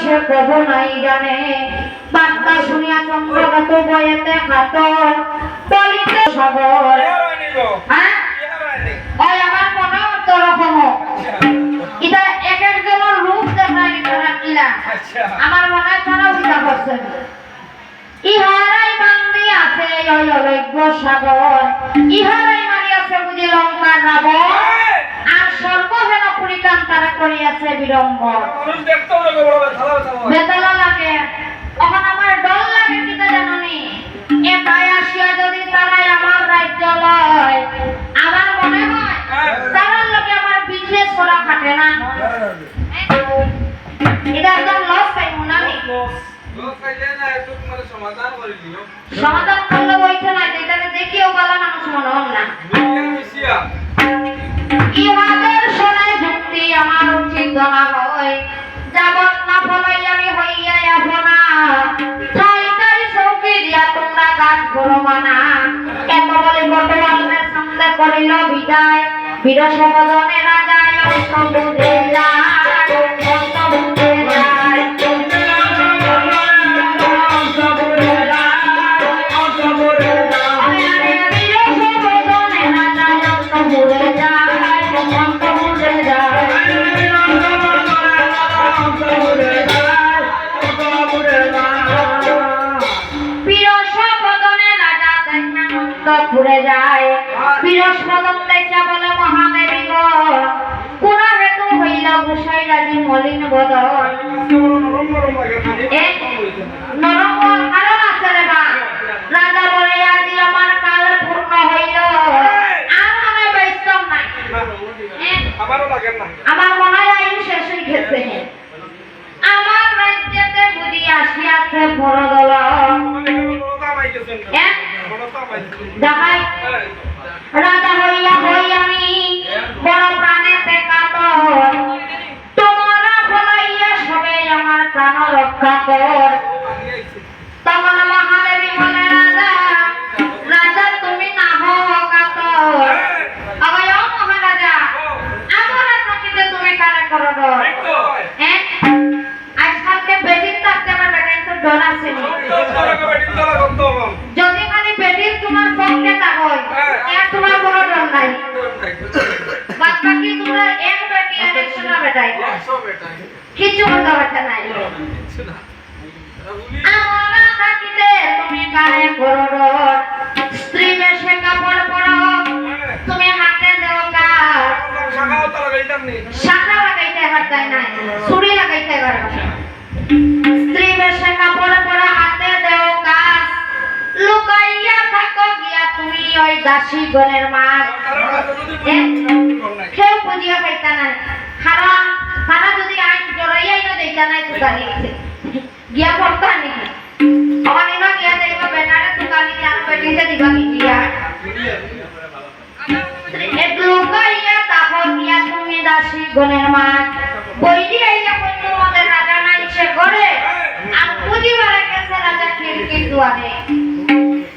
সে কব নাই জানে। বার্তা শুনিয়া চন্দ্রগত বয়েতে হাতর বলিতে সাগর। হ্যাঁ? ওই আমার মনে হতো রকম এটা এক একজনের রূপ দেখায় কিলা। আমার মনে হয় তারাও চিন্তা করছেন ইহারাই বান্দি আছে ওই অলজ্ঞ সাগর। ইহারাই তারা করিয়াছে বিড়ম্বর। বেতলা লাগে। তখন আমার ডর লাগে কিতা জাননি? একাই আসিয়া যদি তারাই আমার রাজ্য লয় আমার মনে হয় তারার লোকে আমার বিজনেস করা খাটে না। এটা একদম লস পাইব না আমি সমাধান করলে বইতে না এটাকে দেখিও বলা মানুষ মনে হল না। তোমরা গান করো মানা এত বলে বটওয়ালের সামনে করিল বিদায়। বীর সমদনে রাজায় অন্ত বুঝে যায় অন্তপুরে যায়। বিরস বদন দেখা বলে মহাদেবী গো। কোন হেতু হইল গোসাই রাজি মলিন বদন। নরম কারণ আছে রে বা। রাজা বলে আজি আমার কাল পূর্ণ হইল। আর মনে বৈষ্ণব নাই। আমারও লাগে না। আমার মনে হয় আয়ু শেষ হয়ে গেছে। আমার রাজ্যতে বুঝি আসিয়াছে বড়দল দেখাই। রাজা হই আমরা থাকিতে তুমি কারে করো স্ত্রী বেশে কাপড় পরো। তুমি হাতে দেও কাজ। শাখা লাগাইতে পারতাই নাই। ছুরি লাগাইতে পারো স্ত্রী বেশে কাপড় পরা, হাতে দেও কাজ। লুকাইয়া থাকো গিয়া তুমি ওই দাসী গণের মাছ। কেউ বুঝিয়া পাইতা নাই। কারণ তারা যদি আইন জড়াইয়াই না দেইতা নাই, তো গালি গিয়া পড়তা নাকি আমার ইনো গিয়া দেইবা বেনারে তো গালি আর পেটিতে দিবা কি গিয়া। এক লুকাইয়া তাহ গিয়া তুমি দাসী গণের মাছ বইলি আইয়া কই তোমাদের রাজা নাই, সে করে আর বুঝিবারে গেছে রাজা খিড়কির দুয়ারে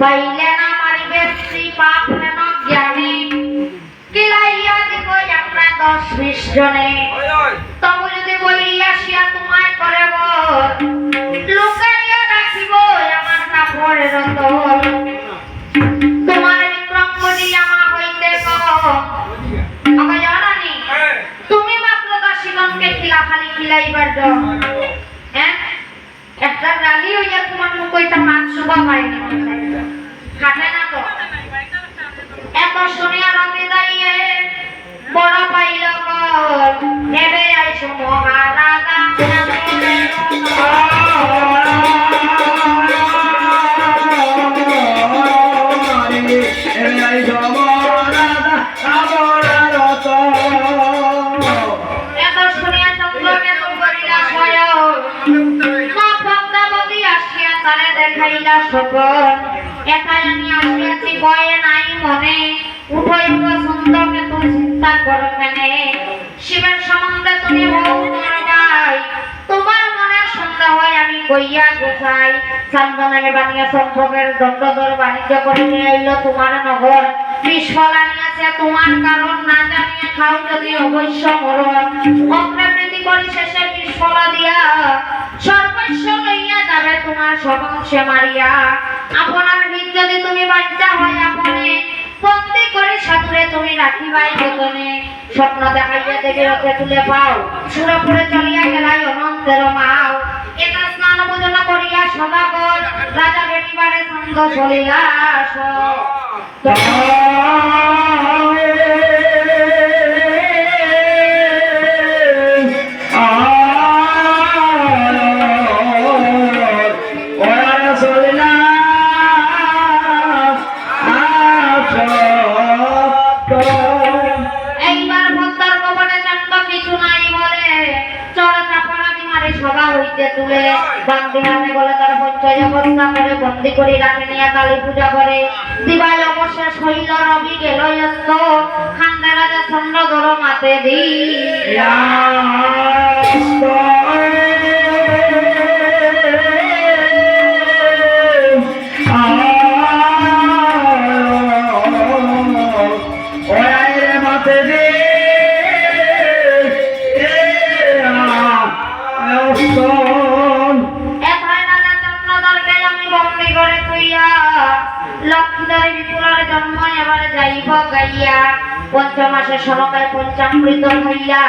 পাইলে না মারিবে স্ত্রী পাপ হেন জ্ঞানী। কিলাইয়া দিব আমরা দশ বিশ জনে। হ্যাঁ? একটা রালি হইয়া তোমার মুখ পাইনি খাটে না তো? এত শুনিয়া রবি দাইয়ে বড় পাইল দেখাইলা সকল, একাই আসিয়াছি ভয়ে নাই মনে। উঠো উঠো সুন্দরকে তুমি চিন্তা করো কেনে। শিবের সম্বন্ধে তুমি হও তোমার মনে সন্দেহ হয় আমি কইয়া গোসাই চান্দনামে বানিয়া সম্ভবের দণ্ডদর বাণিজ্য করিতে আইল তোমার নগর। বিস্ফলা নিয়েছে তোমার কারণ, না জানিয়ে খাও যদি অবশ্য মরণ। অগ্রবৃদ্ধি করি শেষে সবংশে মারিয়া। আপনার বীর যদি তুমি বাচ্চা হয় আপনি, বন্দি করে সাধুরে তুমি রাখিবাই যতনে স্বপ্ন দেখাইয়া দেবী রথে তুলে পাও, সুরপুরে চলিয়া গেলাই অনন্তের মাও। এটা স্নান পূজন করিয়া সদাগর রাজা বেটিবারে সঙ্গ চলিয়া হইতে তুলে বান্দি হাতে গলে তার পঞ্চয় অবস্থা করে বন্দি করি রাখে নিয়ে কালী পূজা করে দিবাই অবশেষ হইল রবি গেল খান্দা রাজা চন্দ্র ধর মাতে দি এথায় পঞ্চমাসে সমকায় পঞ্চামৃত হইয়া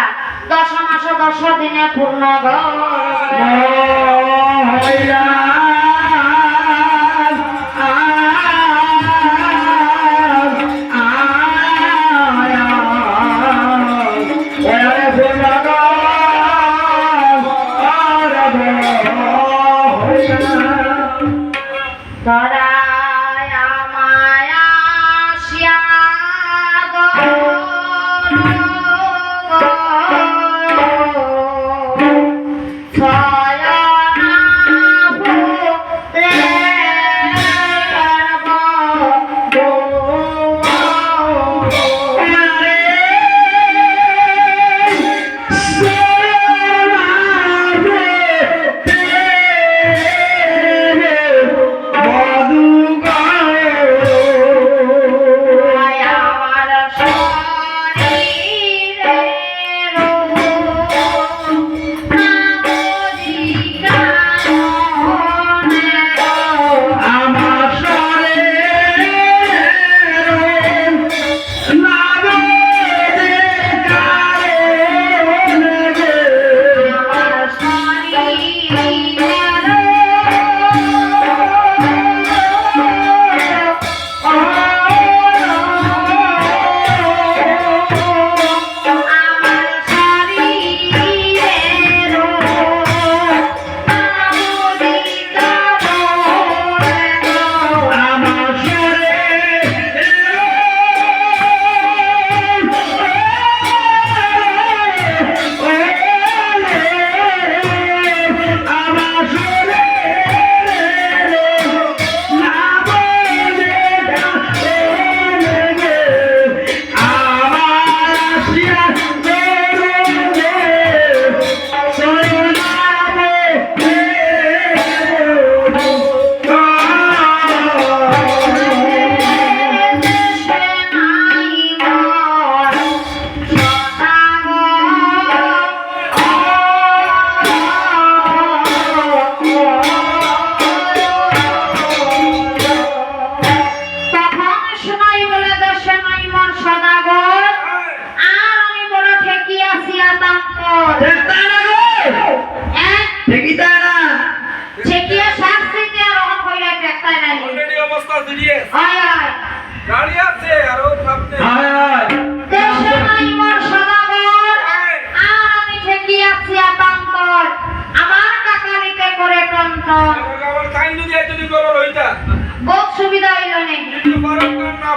দশ মাসে দশ দিনে পূর্ণ গর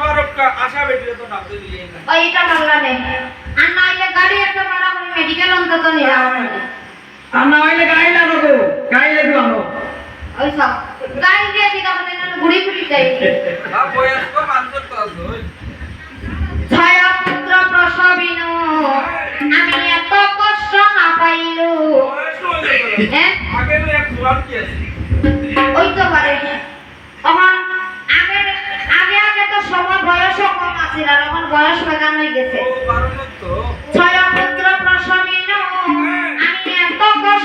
বারক্কা আশা বেটি তো না দিলি না। ওইটা বাংলা নে আর নাইলে গাড়ি একটা ভাড়া করে মেডিকেল অন্তত নিয়ে আমরা হইলে গাড়ি লাগাবো গাড়ি লাগবে আনো। ওই সব গাড়ি দিয়ে দিতে হবে না ঘুরি ঘুরি যাই না বয়স্ক মানুষ তো আছে ছায়া পুত্র প্রসবিনু আমি এত কষ্ট না পাইলু। হয়ে? আগে এক দুয়ার কি আছে? ওই তো পারে আগে না এখন বয়স বাগান হয়ে গেছে। ছয়